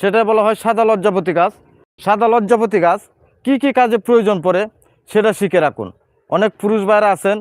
সেটা বলা হয় সাদা লজ্জাপতি গাছ। সাদা লজ্জাপতি গাছ কি কি কাজে প্রয়োজন পড়ে সেটা শিখে রাখুন। অনেক পুরুষ ভাইরা আছেন,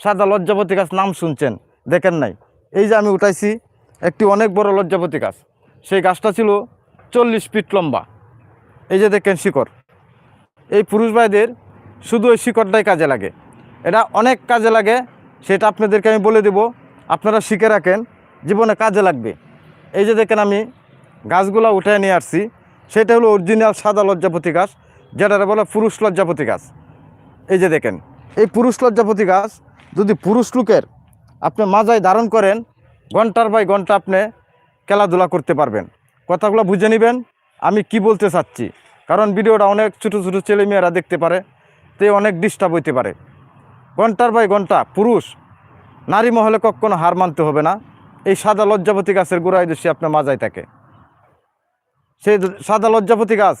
সাদা লজ্জাপতি গাছ নাম শুনছেন, দেখেন নাই। এই যে আমি উঠাইছি একটি অনেক বড় লজ্জাপতি গাছ। সেই গাছটা ছিল চল্লিশ ফিট লম্বা। এই যে দেখেন শিকড়। এই পুরুষ ভাইদের শুধু ওই শিকড়টাই কাজে লাগে। এটা অনেক কাজে লাগে, সেটা আপনাদেরকে আমি বলে দেব। আপনারা শিখে রাখেন, জীবনে কাজে লাগবে। এই যে দেখেন আমি গাছগুলো উঠে নিয়ে আসছি। সেটা হলো অরিজিনাল সাদা লজ্জাপতি গাছ যেটা বলে পুরুষ লজ্জাপতি গাছ। এই যে দেখেন, এই পুরুষ লজ্জাপতি গাছ যদি পুরুষ লোকের আপনি মাজায় ধারণ করেন, ঘণ্টার বাই ঘণ্টা আপনি খেলাধুলা করতে পারবেন। কথাগুলো বুঝে নেবেন, আমি কি বলতে চাচ্ছি? কারণ ভিডিওটা অনেক ছোটো ছোটো ছেলেমেয়েরা দেখতে পারে, তে অনেক ডিস্টার্ব হইতে পারে। ঘণ্টার বাই ঘণ্টা পুরুষ, নারী মহলে কখনো হার মানতে হবে না। এই সাদা লজ্জাপতি গাছের গোড়ায় দোষী আপনার মাজায় থাকে। সেই সাদা লজ্জাপতি গাছ,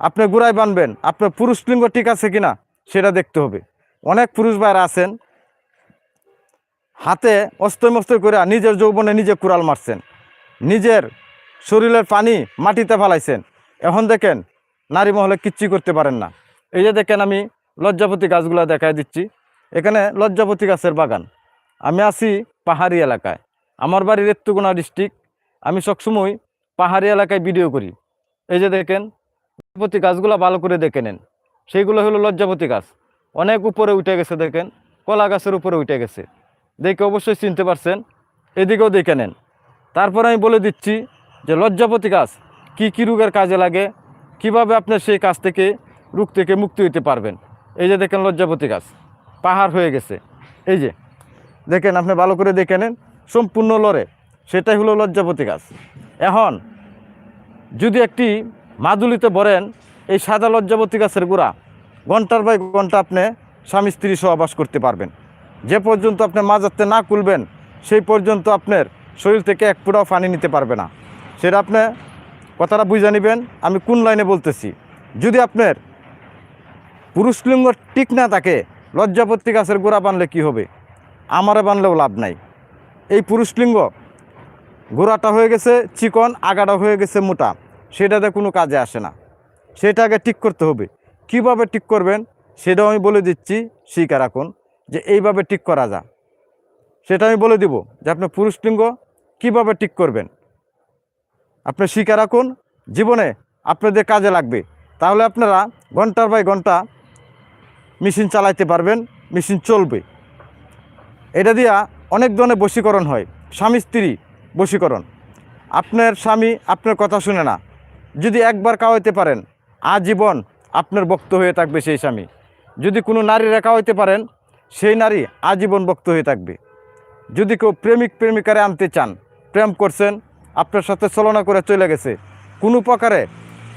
আপনি গোড়ায় বানবেন, আপনার পুরুষ লিঙ্গ ঠিক আছে কিনা, সেটা দেখতে হবে। অনেক পুরুষ ভাইরা আছেন, হাতে অস্তই মস্তই করে নিজের যৌবনে নিজে কুড়াল মারছেন, নিজের শরীরের পানি মাটিতে ফালাইছেন। এখন দেখেন, নারী মহলে কিচ্ছু করতে পারেন না। এই যে দেখেন আমি লজ্জাপতি গাছগুলো দেখাই দিচ্ছি। এখানে লজ্জাপতি গাছের বাগান। আমি আছি পাহাড়ি এলাকায়। আমার বাড়ি রেত্তুগুনা ডিস্ট্রিক্ট। আমি সবসময় পাহাড়ি এলাকায় ভিডিও করি। এই যে দেখেন লজ্জাপতি গাছগুলো ভালো করে দেখে নেন। সেইগুলো হলো লজ্জাপতি গাছ। অনেক উপরে উঠে গেছে দেখেন, কলা গাছের উপরে উঠে গেছে। দেখে অবশ্যই চিনতে পারছেন, এদিকেও দেখে নেন। তারপরে আমি বলে দিচ্ছি যে লজ্জাপতি গাছ কি কী রোগের কাজে লাগে, কীভাবে আপনার সেই কাজ থেকে, রোগ থেকে মুক্তি হইতে পারবেন। এই যে দেখেন লজ্জাপতি গাছ, পাহাড় হয়ে গেছে। এই যে, দেখেন আপনি ভালো করে দেখে নেন, সম্পূর্ণ লড়ে। সেটাই হলো লজ্জাপতি গাছ। এখন যদি একটি মাদুলিতে ভরেন, এই সাদা লজ্জাপতি গাছের গোড়া, ঘণ্টার বাই ঘণ্টা আপনি স্বামী স্ত্রী সহবাস করতে পারবেন। যে পর্যন্ত আপনি মাজাতে না খুলবেন, সেই পর্যন্ত আপনার শরীর থেকে এক ফুটাও পানি নিতে পারবে না। সেটা আপনি কথাটা বুঝে নেবেন, আমি কোন লাইনে বলতেছি। যদি আপনার পুরুষ লিঙ্গ ঠিক না থাকে লজ্জাপত্তি গাছের গোড়া বানলে কি হবে? আমারে বানলেও লাভ নাই। এই পুরুষ লিঙ্গ গোড়াটা হয়ে গেছে চিকন, আগাটা হয়ে গেছে মোটা। সেটাতে কোনো কাজে আসে না। সেটাকে ঠিক করতে হবে। কীভাবে ঠিক করবেন সেটাও আমি বলে দিচ্ছি শিকার এখন যে এইভাবে ঠিক করা যা সেটা আমি বলে দিব যে আপনি পুরুষ লিঙ্গ, কীভাবে ঠিক করবেন? আপনি শিখে রাখুন। জীবনে আপনাদের কাজে লাগবে। তাহলে আপনারা ঘণ্টার বাই ঘণ্টা মেশিন চালাইতে পারবেন, মেশিন চলবে। এটা দিয়া অনেক ধরনের বশীকরণ হয়। স্বামী, স্ত্রী বশীকরণ। আপনার স্বামী আপনার কথা শুনে না। যদি একবার খাওয়াইতে পারেন, আজীবন আপনার বক্ত হয়ে থাকবে সেই স্বামী। যদি কোনো নারী রেখা হইতে পারেন, সেই নারী আজীবন বক্ত হয়ে থাকবে। যদি কেউ প্রেমিক প্রেমিকারে আনতে চান, প্রেম করছেন, আপনার সাথে চলনা করে চলে গেছে, কোনো প্রকারে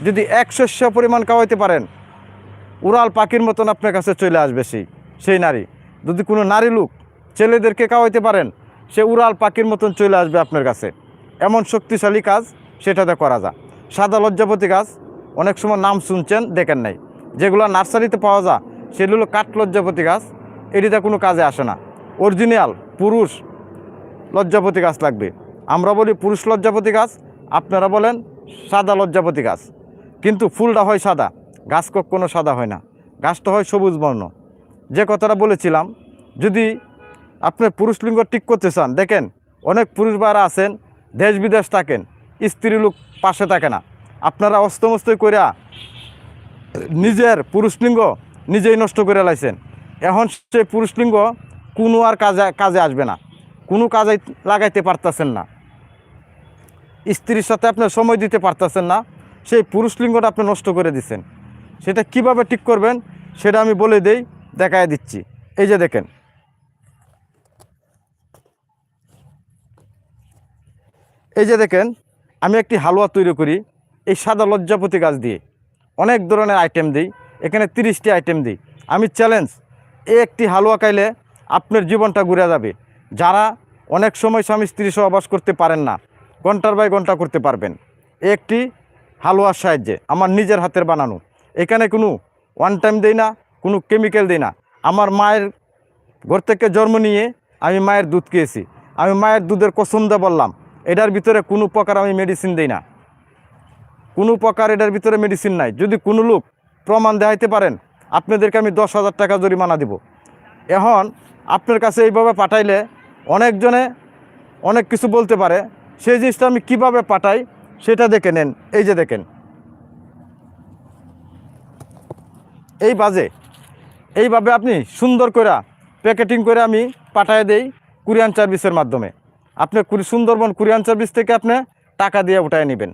যদি এক শস্য পরিমাণ খাওয়াইতে পারেন, উড়াল পাখির মতন আপনার কাছে চলে আসবে সেই সেই নারী। যদি কোনো নারী লোক ছেলেদেরকে খাওয়াইতে পারেন সে উড়াল পাখির মতন চলে আসবে আপনার কাছে। এমন শক্তিশালী কাজ সেটাতে করা যায়। সাদা লজ্জাপতি গাছ, অনেক সময় নাম শুনছেন, দেখেন নাই। যেগুলো নার্সারিতে পাওয়া যায়, সেগুলো কাঠ লজ্জাপতি গাছ, এটিতে কোনো কাজে আসে না। অরিজিনাল, পুরুষ লজ্জাপতি গাছ লাগবে। আমরা বলি পুরুষ লজ্জাপতি গাছ, আপনারা বলেন সাদা লজ্জাপতি গাছ। কিন্তু ফুলটা হয় সাদা, গাছ কখনো সাদা হয় না। গাছটা হয় সবুজ বর্ণ। যে কথাটা বলেছিলাম, যদি আপনি পুরুষ লিঙ্গ ঠিক করতে চান, দেখেন, অনেক পুরুষ বারা আছেন, দেশ বিদেশ থাকেন, স্ত্রী লোক পাশে থাকে না। আপনারা অস্তমস্তই করিয়া নিজের পুরুষ লিঙ্গ নিজেই নষ্ট করে লাইছেন। এখন সেই পুরুষলিঙ্গ কোনো আর কাজে কাজে আসবে না। কোনো কাজে লাগাইতে পারতেছেন না। স্ত্রীর সাথে আপনি সময় দিতে পারতেছেন না। সেই পুরুষ লিঙ্গটা আপনি নষ্ট করে দিচ্ছেন সেটা কীভাবে ঠিক করবেন, সেটা আমি বলে দেই, দেখায় দিচ্ছি। এই যে দেখেন এই যে দেখেন, আমি একটি হালুয়া তৈরি করি এই সাদা লজ্জাপতি গাছ দিয়ে। অনেক ধরনের আইটেম দিই, এখানে তিরিশটি আইটেম দিই। আমি চ্যালেঞ্জ এই একটি হালুয়া খাইলে আপনার জীবনটা ঘুরে যাবে। যারা অনেক সময় স্বামী স্ত্রী সহবাস করতে পারেন না, ঘণ্টার বাই ঘণ্টা করতে পারবেন। একটি হালুয়ার সাহায্যে আমার নিজের হাতের বানানো। এখানে কোনো ওয়ান টাইম দেই না, কোনো কেমিক্যাল দিই না। আমার মায়ের ঘর থেকে জন্ম নিয়ে আমি মায়ের দুধ খেয়েছি। আমি মায়ের দুধের কসম দিয়ে বললাম এটার ভিতরে কোনো প্রকার আমি মেডিসিন দিই না। কোনো প্রকার এটার ভিতরে মেডিসিন নাই। যদি কোনো লোক প্রমাণ দেখাইতে পারেন, আপনাদেরকে আমি দশ হাজার টাকা জরিমানা দিব। এখন আপনার কাছে এইভাবে পাঠাইলে অনেকজনে অনেক কিছু বলতে পারে। সেই জিনিসটা আমি কীভাবে পাঠাই সেটা দেখে নেন। এই যে দেখেন। এই বাজে। এইভাবে আপনি সুন্দর করে প্যাকেটিং করে আমি পাঠায় দেই কুরিয়ান সার্ভিসের মাধ্যমে। আপনি সুন্দরবন কুরিয়ান সার্ভিস থেকে আপনি টাকা দিয়ে উঠায় নেবেন।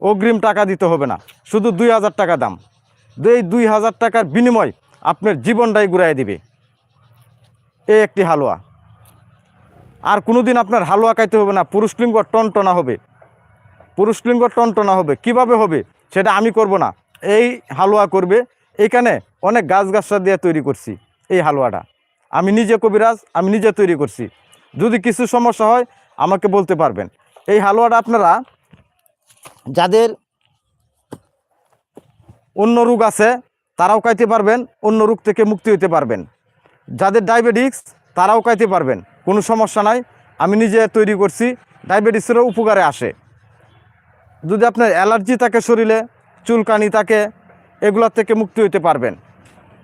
অগ্রিম টাকা দিতে হবে না। শুধু দুই হাজার টাকা দাম। এই দুই হাজার টাকার বিনিময় আপনার জীবনটাই ঘুরাই দিবে। এই একটি হালুয়া। আর কোনো দিন আপনার হালুয়া খাইতে হবে না। পুরুষ লিঙ্গ টনটনা হবে। পুরুষ লিঙ্গ টনটনা হবে। কীভাবে হবে সেটা আমি করব না। এই হালুয়া করবে। এখানে অনেক গাছ গাছটা দিয়ে তৈরি করছি এই হালুয়াটা। আমি নিজে কবিরাজ, আমি নিজে তৈরি করছি। যদি কিছু সমস্যা হয়, আমাকে বলতে পারবেন। এই হালুয়াটা আপনারা, যাদের অন্য রোগ আছে, তারাও খাইতে পারবেন, অন্য রোগ থেকে মুক্তি হতে পারবেন। যাদের ডায়াবেটিক্স তারাও খাইতে পারবেন, কোনো সমস্যা নাই। আমি নিজে তৈরি করছি, ডায়াবেটিসেরও উপকারে আসে। যদি আপনার অ্যালার্জি থাকে শরীরে, চুলকানি থাকে এগুলোর থেকে মুক্তি হতে পারবেন।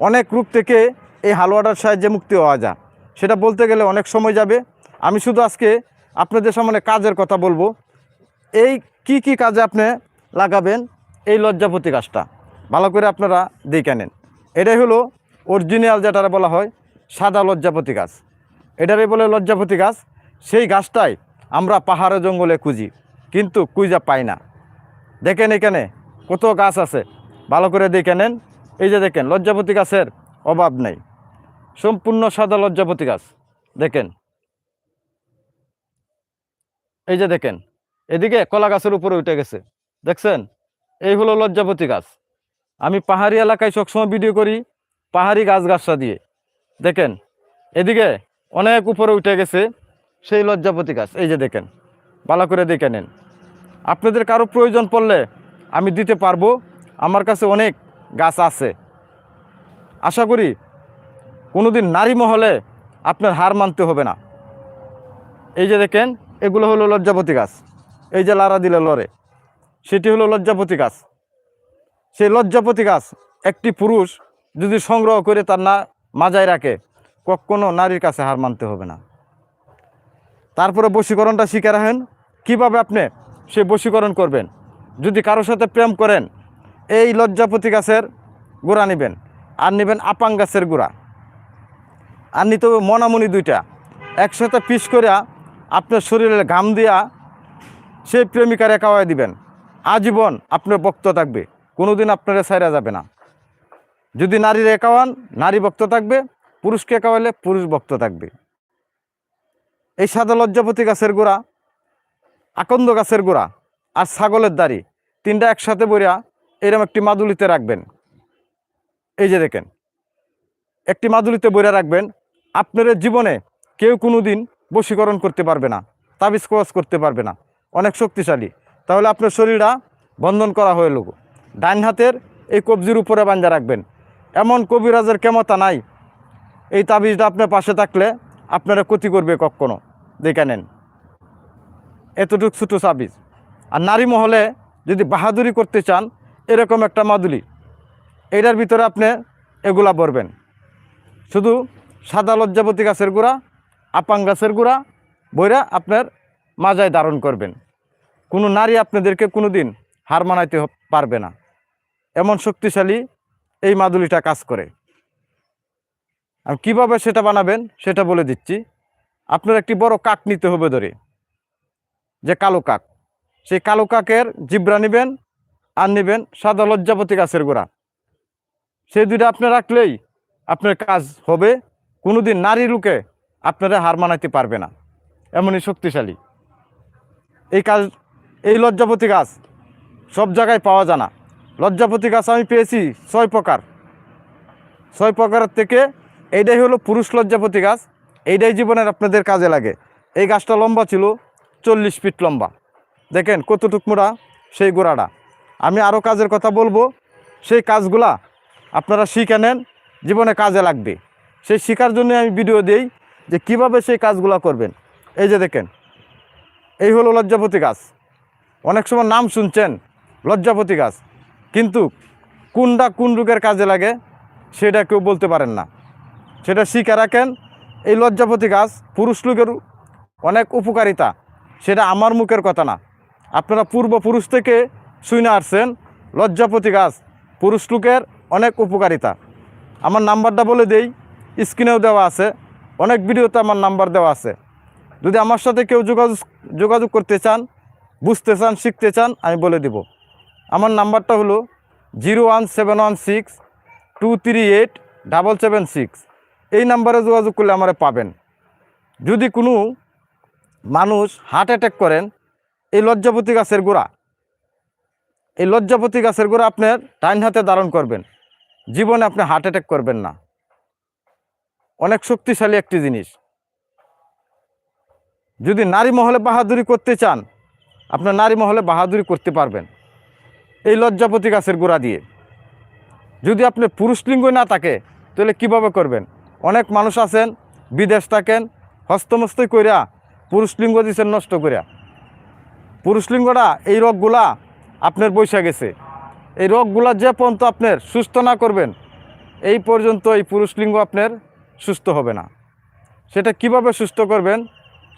অনেক রোগ থেকে এই হালুয়াটার সাহায্যে মুক্তি হওয়া যায়। সেটা বলতে গেলে অনেক সময় যাবে আমি শুধু আজকে আপনাদের সামনে কাজের কথা বলব। এই কি কি কাজে আপনি লাগাবেন? এই লজ্জাপতি গাছটা ভালো করে আপনারা দেখে নেন। এটাই হলো অরিজিনাল যেটা বলা হয়, সাদা লজ্জাপতি গাছ। এটারই বলে লজ্জাপতি গাছ, সেই গাছটাই আমরা পাহাড়ে জঙ্গলে খুঁজি, কিন্তু কুইজা পাই না। দেখেন এখানে কত গাছ আছে। ভালো করে দেখে নেন। এই যে দেখেন, লজ্জাপতি গাছের অভাব নেই। সম্পূর্ণ সাদা লজ্জাপতি গাছ। দেখেন। এই যে দেখেন, এদিকে কলা গাছের উপরে উঠে গেছে। দেখছেন? এই হলো লজ্জাপতি গাছ। আমি পাহাড়ি এলাকায় সবসময় ভিডিও করি, পাহাড়ি গাছ গাছটা দিয়ে। দেখেন, এদিকে অনেক উপরে উঠে গেছে সেই লজ্জাপতি গাছ। এই যে দেখেন, ভালো করে দেখে নেন। আপনাদের কারও প্রয়োজন পড়লে আমি দিতে পারব। আমার কাছে অনেক গাছ আছে। আশা করি কোনোদিন নারী মহলে আপনার হার মানতে হবে না। এই যে দেখেন এগুলো হলো লজ্জাপতি গাছ। এই যে লারা দিলে লড়ে সেটি হলো লজ্জাপতি গাছ। সেই লজ্জাপতি গাছ একটি পুরুষ যদি সংগ্রহ করে তার না মাজায় রাখে, কখনো নারীর কাছে হার মানতে হবে না। তারপরে বশীকরণটা শিখে রাখেন, কীভাবে আপনি সে বশীকরণ করবেন। যদি কারোর সাথে প্রেম করেন, এই লজ্জাপতি গাছের গোড়া নেবেন, আর নেবেন আপাং গাছের গোড়া। আর নিতে হবে মনামনি দুইটা। একসাথে পিস করিয়া আপনার শরীরে ঘাম দিয়া সেই প্রেমিকার খাওয়াই দিবেন। আজীবন আপনার বক্ত থাকবে, কোনোদিন আপনারা সাইরা যাবে না। যদি নারীরে খাওয়ান নারী বক্ত থাকবে, পুরুষকে খাওয়ালে পুরুষ বক্ত থাকবে। এই সাদা লজ্জাপতি গাছের গোড়া, আকন্দ গাছের গোড়া আর ছাগলের দাড়ি তিনটা একসাথে বইয়া এরকম একটি মাদুলিতে রাখবেন। এই যে দেখেন, একটি মাদুলিতে বইরা রাখবেন, আপনার জীবনে কেউ কোনো দিন বশীকরণ করতে পারবে না, তাবিজ কওয়াজ করতে পারবে না। অনেক শক্তিশালী। তাহলে আপনার শরীরটা বন্ধন করা হয়ে লোক। ডাইন হাতের এই কবজির উপরে বাঞ্জা রাখবেন। এমন কবিরাজের ক্ষমতা নাই। এই তাবিজটা আপনার পাশে থাকলে আপনারা ক্ষতি করবে কখনো। দেখে নেন। এতটুক ছোটো তাবিজ। আর নারী মহলে যদি বাহাদুরি করতে চান, এরকম একটা মাদুলি। এটার ভিতরে আপনি এগুলা ভরবেন। শুধু সাদা লজ্জাপতি গাছের গুঁড়া আপাং গাছের গুঁড়া বইরা আপনার মাজায় ধারণ করবেন। কোনো নারী আপনাদেরকে কোনো দিন হার মানাইতে পারবে না। এমন শক্তিশালী এই মাদুলিটা কাজ করে। কীভাবে সেটা বানাবেন সেটা বলে দিচ্ছি। আপনার একটি বড় কাক নিতে হবে ধরে। যে কালো কাক। সেই কালো কাকের জিব্রা নেবেন, আর নেবেন সাদা লজ্জাপতি গাছের গোড়া। সেই দুইটা আপনি রাখলেই আপনার কাজ হবে। কোনোদিন নারী লোকে আপনারা হার মানাইতে পারবে না। এমনই শক্তিশালী। এই কাজ, এই লজ্জাপতি গাছ সব জায়গায় পাওয়া যায় না। লজ্জাপতি গাছ আমি পেয়েছি ছয় প্রকার। ছয় প্রকারের থেকে এইটাই হলো পুরুষ লজ্জাপতি গাছ, এইটাই জীবনের আপনাদের কাজে লাগে। এই গাছটা লম্বা ছিল, চল্লিশ ফিট লম্বা। দেখেন কতটুক মোড়া সেই গোড়াটা। আমি আরও কাজের কথা বলব, সেই কাজগুলা আপনারা শিখে নেন, জীবনে কাজে লাগবে। সেই শেখার জন্য আমি ভিডিও দেই। যে কীভাবে সেই কাজগুলো করবেন? এই যে দেখেন, এই হলো লজ্জাপতি গাছ। অনেক সময় নাম শুনছেন, লজ্জাপতি গাছ। কিন্তু কোনটা কোন রোগের কাজে লাগে, সেটা কেউ বলতে পারেন না। সেটা শিখে রাখেন, এই লজ্জাপতি গাছ পুরুষ লোকের অনেক উপকারিতা, সেটা আমার মুখের কথা না। আপনারা পূর্বপুরুষ থেকে শুনে আসছেন, লজ্জাপতি গাছ পুরুষ লোকের অনেক উপকারিতা। আমার নাম্বারটা বলে দেই, স্ক্রিনেও দেওয়া আছে। অনেক ভিডিওতে আমার নাম্বার দেওয়া আছে। যদি আমার সাথে কেউ যোগাযোগ যোগাযোগ করতে চান, বুঝতে চান, শিখতে চান, আমি বলে দিব। আমার নাম্বারটা হলো zero one seven one six two three eight double seven six. এই নাম্বারে যোগাযোগ করলে আমারে পাবেন। যদি কোনো মানুষ হার্ট অ্যাটাক করেন, এই লজ্জাপতি গাছের গোড়া। এই লজ্জাপতি গাছের গোড়া আপনার ডাইন হাতে ধারণ করবেন। জীবনে আপনি হার্ট অ্যাটাক করবেন না। অনেক শক্তিশালী একটি জিনিস। যদি নারী মহলে বাহাদুরি করতে চান, আপনার নারী মহলে বাহাদুরি করতে পারবেন। এই লজ্জাপতি গাছের গোড়া দিয়ে। যদি আপনি পুরুষ লিঙ্গ না থাকে, তাহলে কীভাবে করবেন? অনেক মানুষ আছেন, বিদেশ থাকেন হস্তমস্ত কইরা পুরুষ লিঙ্গ দিচ্ছেন নষ্ট করিয়া পুরুষ লিঙ্গটা, এই রোগগুলা আপনার বৈশা গেছে। এই রোগগুলা যে পর্যন্ত আপনার সুস্থ না করবেন, এই পর্যন্ত এই পুরুষ লিঙ্গ আপনার সুস্থ হবে না। সেটা কীভাবে সুস্থ করবেন,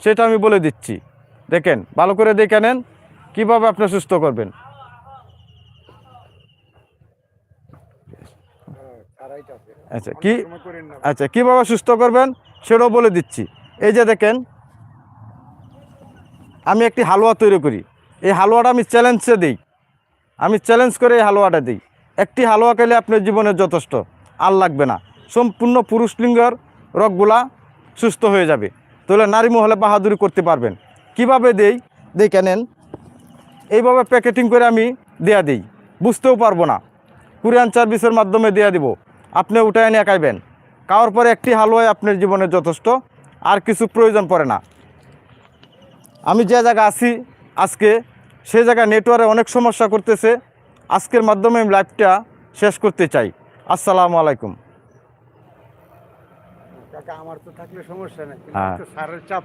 সেটা আমি বলে দিচ্ছি। দেখেন, ভালো করে দেখে নেন, কীভাবে আপনি সুস্থ করবেন। আচ্ছা কি আচ্ছা কীভাবে সুস্থ করবেন, সেটাও বলে দিচ্ছি। এই যে দেখেন, আমি একটি হালুয়া তৈরি করি। এই হালুয়াটা আমি চ্যালেঞ্জে দিই। আমি চ্যালেঞ্জ করে এই হালুয়াটা দিই। একটি হালুয়া খেলে আপনার জীবনে যথেষ্ট। আর লাগবে না। সম্পূর্ণ পুরুষ লিঙ্গের রোগগুলা সুস্থ হয়ে যাবে। তাহলে নারী মহলে বাহাদুরি করতে পারবেন। কীভাবে দেই? দেখে নেন। এইভাবে প্যাকেটিং করে আমি দেয়া দিই। বুঝতেও পারব না। কুরিয়ান সার্ভিসের মাধ্যমে দেয়া দিব। আপনি উঠায় নিয়ে খাইবেন খাওয়ার পরে একটি হালুয়াই আপনার জীবনে যথেষ্ট। আর কিছু প্রয়োজন পড়ে না। আমি যে জায়গা আছি আজকে, সে জায়গায় নেটওয়ার্কে অনেক সমস্যা করতেছে। আজকের মাধ্যমে আমি লাইভটা শেষ করতে চাই। আসসালামু আলাইকুম। আমার তো থাকলে সমস্যা নেই কিন্তু হ্যাঁ। সারের চাপ